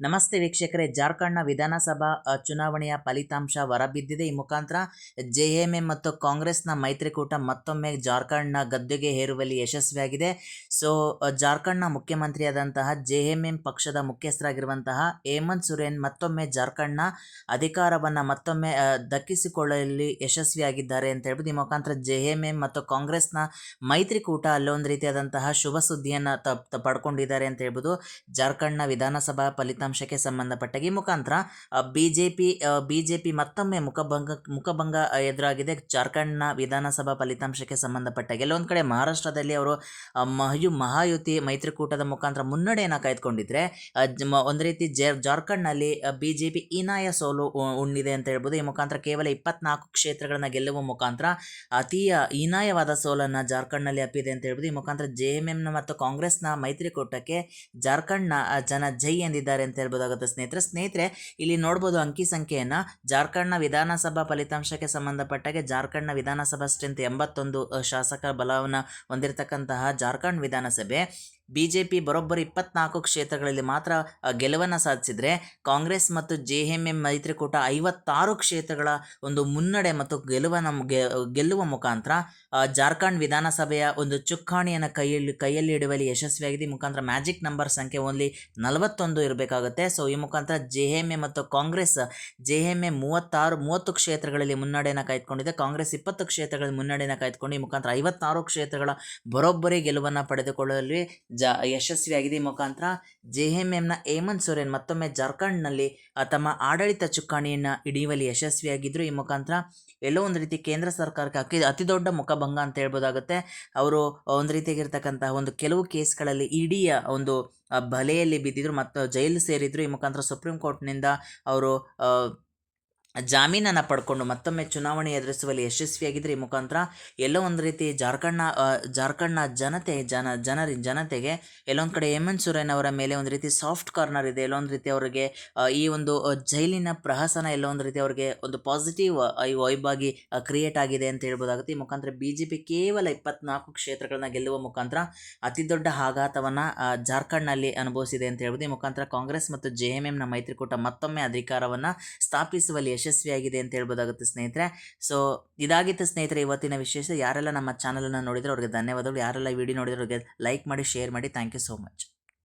ನಮಸ್ತೆ ವೀಕ್ಷಕರೇ. ಜಾರ್ಖಂಡ್ನ ವಿಧಾನಸಭಾ ಚುನಾವಣೆಯ ಫಲಿತಾಂಶ ಹೊರಬಿದ್ದಿದೆ. ಈ ಮುಖಾಂತರ ಜೆ ಎಂ ಎಂ ಮತ್ತು ಕಾಂಗ್ರೆಸ್ನ ಮೈತ್ರಿಕೂಟ ಮತ್ತೊಮ್ಮೆ ಜಾರ್ಖಂಡ್ನ ಗದ್ದೆಗೆ ಹೇರುವಲ್ಲಿ ಯಶಸ್ವಿಯಾಗಿದೆ. ಸೊ ಜಾರ್ಖಂಡ್ನ ಮುಖ್ಯಮಂತ್ರಿಯಾದಂತಹ ಜೆ ಎಂ ಎಂ ಪಕ್ಷದ ಮುಖ್ಯಸ್ಥರಾಗಿರುವಂತಹ ಹೇಮಂತ್ ಸೊರೇನ್ ಮತ್ತೊಮ್ಮೆ ಜಾರ್ಖಂಡ್ನ ಅಧಿಕಾರವನ್ನು ಮತ್ತೊಮ್ಮೆ ದಕ್ಕಿಸಿಕೊಳ್ಳಲು ಯಶಸ್ವಿಯಾಗಿದ್ದಾರೆ ಅಂತ ಹೇಳ್ಬೋದು ಈ ಮುಖಾಂತರ ಜೆ ಎಂ ಎಂ ಮತ್ತು ಕಾಂಗ್ರೆಸ್ನ ಮೈತ್ರಿಕೂಟ ಅಲ್ಲೊಂದು ರೀತಿಯಾದಂತಹ ಶುಭ ಸುದ್ದಿಯನ್ನು ತ ಪಡ್ಕೊಂಡಿದ್ದಾರೆ ಅಂತ ಹೇಳ್ಬೋದು ಜಾರ್ಖಂಡ್ನ ವಿಧಾನಸಭಾ ಫಲಿತಾಂಶಕ್ಕೆ ಸಂಬಂಧಪಟ್ಟ ಈ ಮುಖಾಂತರ B J P B J P ಮತ್ತೊಮ್ಮೆ ಮುಖಭಂಗ ಮುಖಭಂಗ ಎದುರಾಗಿದೆ. ಜಾರ್ಖಂಡ್ನ ವಿಧಾನಸಭಾ ಫಲಿತಾಂಶಕ್ಕೆ ಸಂಬಂಧಪಟ್ಟ ಕೆಲವೊಂದು ಕಡೆ ಮಹಾರಾಷ್ಟ್ರದಲ್ಲಿ ಅವರು ಮಹಯು, ಮಹಾಯುತಿ ಮೈತ್ರಿಕೂಟದ ಮುಖಾಂತರ ಮುನ್ನಡೆಯನ್ನು ಕಾಯ್ದುಕೊಂಡಿದ್ರೆ ಒಂದು ರೀತಿ ಜೆ, ಜಾರ್ಖಂಡ್ನಲ್ಲಿ ಬಿ ಜೆ ಪಿ ಹೀನಾಯ ಸೋಲು ಉಣ್ಣಿದೆ ಅಂತ ಹೇಳ್ಬೋದು. ಈ ಮುಖಾಂತರ ಕೇವಲ ಇಪ್ಪತ್ನಾಲ್ಕು ಕ್ಷೇತ್ರಗಳನ್ನು ಗೆಲ್ಲುವ ಮುಖಾಂತರ ಅತಿ ಹೀನಾಯವಾದ ಸೋಲನ್ನು ಜಾರ್ಖಂಡ್ನಲ್ಲಿ ಅಪ್ಪಿದೆ ಅಂತ ಹೇಳ್ಬೋದು. ಈ ಮುಖಾಂತರ ಜೆ ಎಂ ಎಮ್ನ ಮತ್ತು ಕಾಂಗ್ರೆಸ್ನ ಮೈತ್ರಿಕೂಟಕ್ಕೆ ಜಾರ್ಖಂಡ್ನ ಜನ ಜೈ ಎಂದಿದ್ದಾರೆ ಅಂತ ಹೇಳ್ಬೋದಾಗುತ್ತೆ ಸ್ನೇಹಿತರೆ. ಸ್ನೇಹಿತರೆ, ಇಲ್ಲಿ ನೋಡ್ಬೋದು ಅಂಕಿ ಸಂಖ್ಯೆಯನ್ನು. ಜಾರ್ಖಂಡ್ನ ವಿಧಾನಸಭಾ ಫಲಿತಾಂಶಕ್ಕೆ ಸಂಬಂಧಪಟ್ಟಾಗೆ ಜಾರ್ಖಂಡ್ನ ವಿಧಾನಸಭಾ ಸ್ಟ್ರೆಂತ್ ಎಂಬತ್ತೊಂದು ಶಾಸಕ ಬಲವನ್ನು ಹೊಂದಿರತಕ್ಕಂತಹ ಜಾರ್ಖಂಡ್ ವಿಧಾನಸಭೆ. ಬಿ ಜೆ ಪಿ ಬರೋಬ್ಬರಿ ಇಪ್ಪತ್ನಾಲ್ಕು ಕ್ಷೇತ್ರಗಳಲ್ಲಿ ಮಾತ್ರ ಗೆಲುವನ್ನು ಸಾಧಿಸಿದರೆ ಕಾಂಗ್ರೆಸ್ ಮತ್ತು ಜೆ ಎಂ ಎಂ ಮೈತ್ರಿಕೂಟ ಐವತ್ತಾರು ಕ್ಷೇತ್ರಗಳ ಒಂದು ಮುನ್ನಡೆ ಮತ್ತು ಗೆಲುವನ್ನು ಗೆಲ್ಲುವ ಮುಖಾಂತರ ಜಾರ್ಖಂಡ್ ವಿಧಾನಸಭೆಯ ಒಂದು ಚುಕ್ಕಾಣಿಯನ್ನು ಕೈಯಲ್ಲಿ ಕೈಯಲ್ಲಿ ಇಡುವಲ್ಲಿ ಯಶಸ್ವಿಯಾಗಿದೆ. ಮುಖಾಂತರ ಮ್ಯಾಜಿಕ್ ನಂಬರ್ ಸಂಖ್ಯೆ ಓನ್ಲಿ ನಲವತ್ತೊಂದು ಇರಬೇಕಾಗುತ್ತೆ. ಸೊ, ಈ ಮುಖಾಂತರ ಜೆ ಎಂ ಎ ಮತ್ತು ಕಾಂಗ್ರೆಸ್, ಜೆ ಎಂ ಎ ಮೂವತ್ತಾರು, ಮೂವತ್ತು ಕ್ಷೇತ್ರಗಳಲ್ಲಿ ಮುನ್ನಡೆಯನ್ನು ಕಾಯ್ದುಕೊಂಡಿದೆ. ಕಾಂಗ್ರೆಸ್ ಇಪ್ಪತ್ತು ಕ್ಷೇತ್ರಗಳಲ್ಲಿ ಮುನ್ನಡೆಯನ್ನು ಕಾಯ್ದುಕೊಂಡು, ಈ ಮುಖಾಂತರ ಐವತ್ತಾರು ಕ್ಷೇತ್ರಗಳ ಬರೋಬ್ಬರಿ ಗೆಲುವನ್ನು ಪಡೆದುಕೊಳ್ಳಲು. ಜ ಯಶಸ್ವಿಯಾಗಿದೆ ಈ ಮುಖಾಂತರ. ಜೆ ಎಂ ಎಮ್ನ ಹೇಮಂತ್ ಸೊರೇನ್ ಮತ್ತೊಮ್ಮೆ ಜಾರ್ಖಂಡ್ನಲ್ಲಿ ತಮ್ಮ ಆಡಳಿತ ಚುಕ್ಕಾಣಿಯನ್ನು ಹಿಡಿಯುವಲ್ಲಿ ಯಶಸ್ವಿಯಾಗಿದ್ದರು ಈ ಮುಖಾಂತರ ಎಲ್ಲೋ ಒಂದು ರೀತಿ ಕೇಂದ್ರ ಸರ್ಕಾರಕ್ಕೆ ಅತಿ ಅತಿ ದೊಡ್ಡ ಮುಖಭಂಗ ಅಂತ ಹೇಳ್ಬೋದಾಗುತ್ತೆ. ಅವರು ಒಂದು ರೀತಿಯಾಗಿರ್ತಕ್ಕಂತಹ ಒಂದು ಕೆಲವು ಕೇಸ್ಗಳಲ್ಲಿ ಇಡಿಯ ಒಂದು ಬಲೆಯಲ್ಲಿ ಬಿದ್ದಿದ್ರು ಮತ್ತು ಜೈಲು ಸೇರಿದ್ರು. ಈ ಮುಖಾಂತರ ಸುಪ್ರೀಂ ಕೋರ್ಟ್ನಿಂದ ಅವರು ಜಾಮೀನನ್ನು ಪಡ್ಕೊಂಡು ಮತ್ತೊಮ್ಮೆ ಚುನಾವಣೆ ಎದುರಿಸುವಲ್ಲಿ ಯಶಸ್ವಿಯಾಗಿದ್ದರೆ ಈ ಮುಖಾಂತರ ಎಲ್ಲೋ ಒಂದು ರೀತಿ ಜಾರ್ಖಂಡ್ನ ಜಾರ್ಖಂಡ್ನ ಜನತೆ, ಜನ, ಜನರಿ, ಜನತೆಗೆ ಎಲ್ಲೊಂದು ಕಡೆ ಹೇಮಂತ್ ಸೊರೇನ್ ಅವರ ಮೇಲೆ ಒಂದು ರೀತಿ ಸಾಫ್ಟ್ ಕಾರ್ನರ್ ಇದೆ, ಎಲ್ಲೊಂದು ರೀತಿ ಅವರಿಗೆ ಈ ಒಂದು ಜೈಲಿನ ಪ್ರಹಸನ ಎಲ್ಲೋ ಒಂದು ರೀತಿ ಅವರಿಗೆ ಒಂದು ಪಾಸಿಟಿವ್ ವೈಬ್ ಆಗಿ ಕ್ರಿಯೇಟ್ ಆಗಿದೆ ಅಂತ ಹೇಳ್ಬೋದಾಗುತ್ತೆ. ಈ ಮುಖಾಂತರ ಬಿ ಜೆ ಪಿ ಕೇವಲ ಇಪ್ಪತ್ನಾಲ್ಕು ಕ್ಷೇತ್ರಗಳನ್ನ ಗೆಲ್ಲುವ ಮುಖಾಂತರ ಅತಿ ದೊಡ್ಡ ಆಘಾತವನ್ನು ಜಾರ್ಖಂಡ್ನಲ್ಲಿ ಅನುಭವಿಸಿದೆ ಅಂತ ಹೇಳ್ಬೋದು. ಈ ಮುಖಾಂತರ ಕಾಂಗ್ರೆಸ್ ಮತ್ತು ಜೆ ಎಂ ಎಂನ ಮೈತ್ರಿಕೂಟ ಮತ್ತೊಮ್ಮೆ ಅಧಿಕಾರವನ್ನು ಸ್ಥಾಪಿಸುವಲ್ಲಿ ಯಶಸ್ವಿಯಾಗಿದೆ ಅಂತ ಹೇಳ್ಬೋದಾಗುತ್ತೆ ಸ್ನೇಹಿತರೆ. ಸೊ ಇದಾಗಿತ್ತು ಸ್ನೇಹಿತರೆ ಇವತ್ತಿನ ವಿಶೇಷ. ಯಾರೆಲ್ಲ ನಮ್ಮ ಚಾನಲನ್ನು ನೋಡಿದ್ರೆ ಅವ್ರಿಗೆ ಧನ್ಯವಾದಗಳು. ಯಾರೆಲ್ಲ ವಿಡಿಯೋ ನೋಡಿದ್ರೆ ಅವ್ರಿಗೆ ಲೈಕ್ ಮಾಡಿ ಶೇರ್ ಮಾಡಿ. Thank you so much